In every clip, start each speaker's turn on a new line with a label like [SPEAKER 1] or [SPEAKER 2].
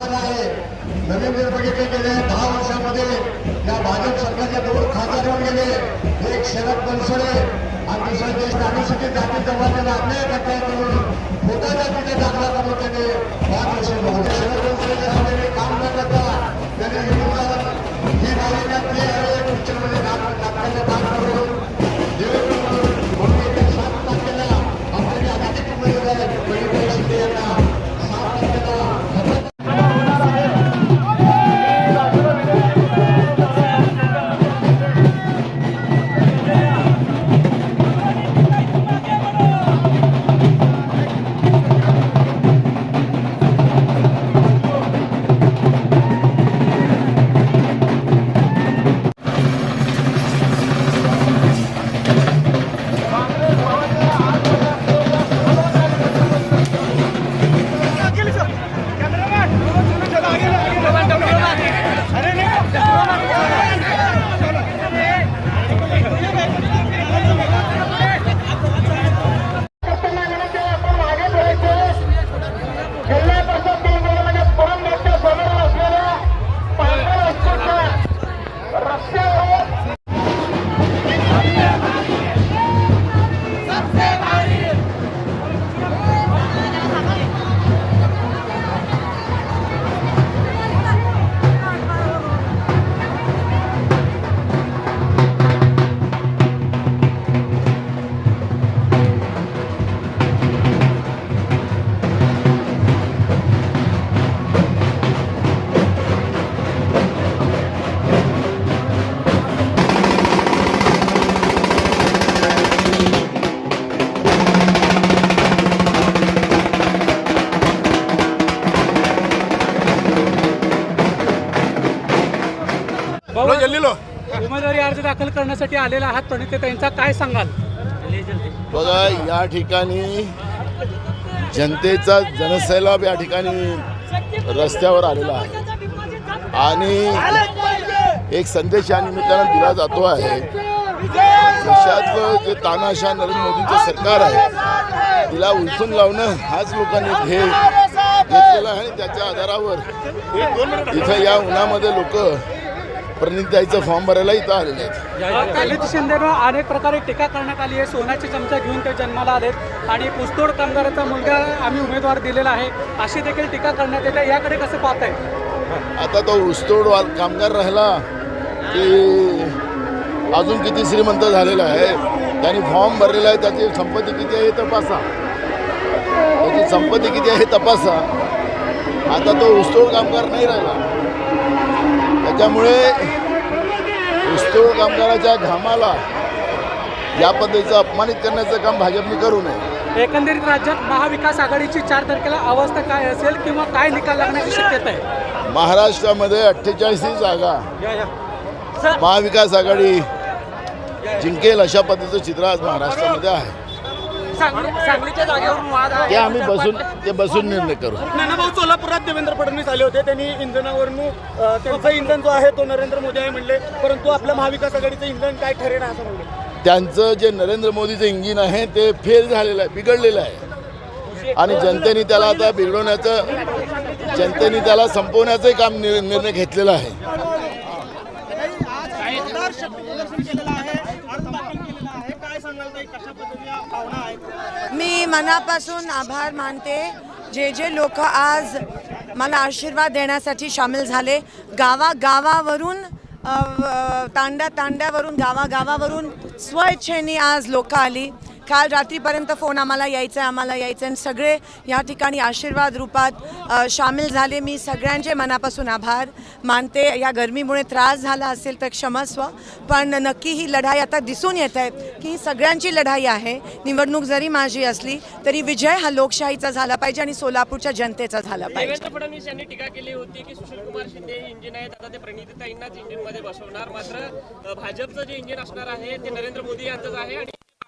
[SPEAKER 1] नवीन जर बघितले गेले दहा वर्षामध्ये या भाजप सरकारचे दोन खासदार येऊन गेले. एक शरद बनसोडे आणि दुसरा देश अनुसूचित जाती जमातीला अन्याय करताय म्हणून मोठ्या जातीचा दाखला करून त्याने
[SPEAKER 2] लो जल्दी लो.
[SPEAKER 3] उमेदवारी अर्ज दाखल करण्यासाठी आलेला आहात प्रणित त्यांचा काय सांगाल?
[SPEAKER 2] बघा या ठिकाणी जनतेचा जनसैलाब या ठिकाणी रस्त्यावर आलेला आहे. आणि एक संदेश या निमित्तानं दिला जातो आहे. देशातलं जे तानाशा नरेंद्र मोदींचं सरकार आहे तिला उलथून लावणं हाच लोकांनी ध्येय घेतलेला आहे आणि त्याच्या आधारावर इथं या उन्हामध्ये लोक प्रणिताईचं फॉर्म भरायला इथं आलेले आहेत.
[SPEAKER 3] दलित शिंदेनं अनेक प्रकारे टीका करण्यात आली आहे. सोन्याची चमचा घेऊन ते जन्माला आलेत. आणि पुस्तोड कामगाराचा मुलगा आम्ही उमेदवार दिलेला आहे. अशी देखील टीका करण्यात येते. याकडे कसं पाहताय?
[SPEAKER 2] आता तो ऊसतोड वा- कामगार राहिला की अजून किती श्रीमंत झालेला आहे. त्यांनी फॉर्म भरलेला आहे. त्याची संपत्ती किती आहे हे तपासा. त्याची संपत्ती किती आहे हे तपासा. आता तो ऊसतोड कामगार नाही राहिला. त्याच्यामुळे ऊसतोड कामगाराच्या घामाला या पद्धतीचं अपमानित करण्याचं काम भाजपने करू नये.
[SPEAKER 3] एकंदरीत राज्यात महाविकास आघाडीची चार तारखेला अवस्था काय असेल किंवा काय निकाल लागण्याची शक्यता आहे?
[SPEAKER 2] महाराष्ट्रामध्ये अठ्ठेचाळीस जागा. महाविकास आघाडी जिंकेल अशा पद्धतीचं चित्र आज महाराष्ट्रामध्ये आहे.
[SPEAKER 3] सांगलीच्या जागेवरून वाद
[SPEAKER 2] ते आम्ही बसून ते बसून निर्णय करू.
[SPEAKER 4] नानाभाऊ सोलापुरात देवेंद्र फडणवीस आले होते. त्यांनी इंधनावरून अ, त्यांचं इंधन जो आहे तो नरेंद्र मोदी आहे म्हणले. परंतु आपल्या महाविकास आघाडीचं इंधन काय ठरेल असं म्हणले.
[SPEAKER 2] त्यांचं जे नरेंद्र मोदीचं इंजिन आहे ते फेल झालेलं आहे बिघडलेलं आहे. आणि जनतेने त्याला आता बिघडवण्याचं जनतेने त्याला संपवण्याचंही काम निर्णय घेतलेला आहे.
[SPEAKER 4] जोरदार शक्ती प्रदर्शन केलेलं आहे. अर्ज दाखल केलेला आहे. काय सांगाल ताई? कशा पद्धतीच्या भावना आहेत?
[SPEAKER 5] मी मनापासून आभार मानते. जे जे लोक आज मला आशीर्वाद देण्यासाठी सामील झाले गावागावावरून तांड्या तांड्यावरून गावागावावरून स्वइच्छेने आज लोक आली. काल रात्रीपर्यंत फोन आम्हाला यायचा आहे आम्हाला यायचं आहे. आणि सगळे या ठिकाणी आशीर्वाद रूपात सामील झाले. मी सगळ्यांचे मनापासून आभार मानते. या गरमीमुळे त्रास झाला असेल तर क्षमस्व पण नक्की ही लढाई आता दिसून येत आहे की ही सगळ्यांची लढाई आहे. निवडणूक जरी माझी असली तरी विजय हा लोकशाहीचा झाला पाहिजे आणि सोलापूरच्या जनतेचा झाला पाहिजे.
[SPEAKER 6] देवेंद्र फडणवीस यांनी टीका केली होती की सुशील कुमार शिंदे इंजिन आहेत. आता ते प्रणितीताईंनाच इंजिनमध्ये बसवणार. मात्र भाजपचं जे इंजिन असणार आहे ते नरेंद्र मोदी यांचंच आहे आणि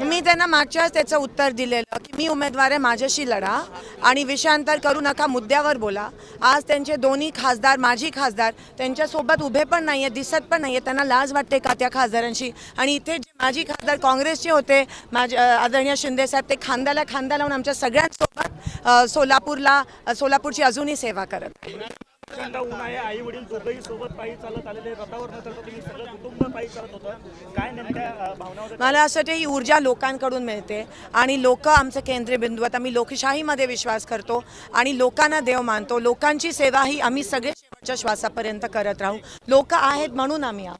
[SPEAKER 5] मी त्यांना मागच्याच त्याचं उत्तर दिलेलं की मी उमेदवार आहे माझ्याशी लढा आणि विषयांतर करू नका मुद्द्यावर बोला. आज त्यांचे दोन्ही खासदार माजी खासदार त्यांच्यासोबत उभे पण नाही आहेत दिसत पण नाही आहेत त्यांना लाज वाटते का त्या खासदारांशी? आणि इथे जे माजी खासदार काँग्रेसचे होते माझे आदरणीय शिंदे साहेब ते खांद्याला खांदा लावून आमच्या सगळ्यांसोबत सोलापूरला सोलापूरची अजूनही सेवा करत
[SPEAKER 4] प्रचंड ऊन आहे. आई वडील दोघंही सोबत पायी चालत आलेले रथावर न तुम्ही सगळं कुटुंब पायी चालत होतं. काय नेमक्या भावना
[SPEAKER 5] मला असं वाटतं ही ऊर्जा लोकांकडून मिळते आणि लोक आमचे केंद्रबिंदू आहेत आम्ही लोकशाहीमध्ये विश्वास करतो आणि लोकांना देव मानतो. लोकांची सेवा ही आम्ही सगळे शेवटच्या श्वासापर्यंत करत राहू. लोक आहेत म्हणून आम्ही आहोत.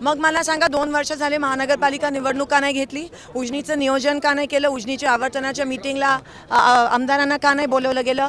[SPEAKER 5] मग मला सांगा दोन वर्ष झाले महानगरपालिका निवडणूक का नाही घेतली? उजनीचं नियोजन का नाही केलं? उजनीच्या आवर्तनाच्या मिटिंगला आमदारांना का नाही बोलवलं गेलं?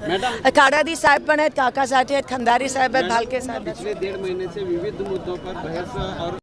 [SPEAKER 5] काडादी साहेब पण आहेत काका साठी आहेत खंदारी साहेब आहेत भालके साहेब
[SPEAKER 7] पिछले डेढ़ महीने से विविध मुद्दों पर बहस और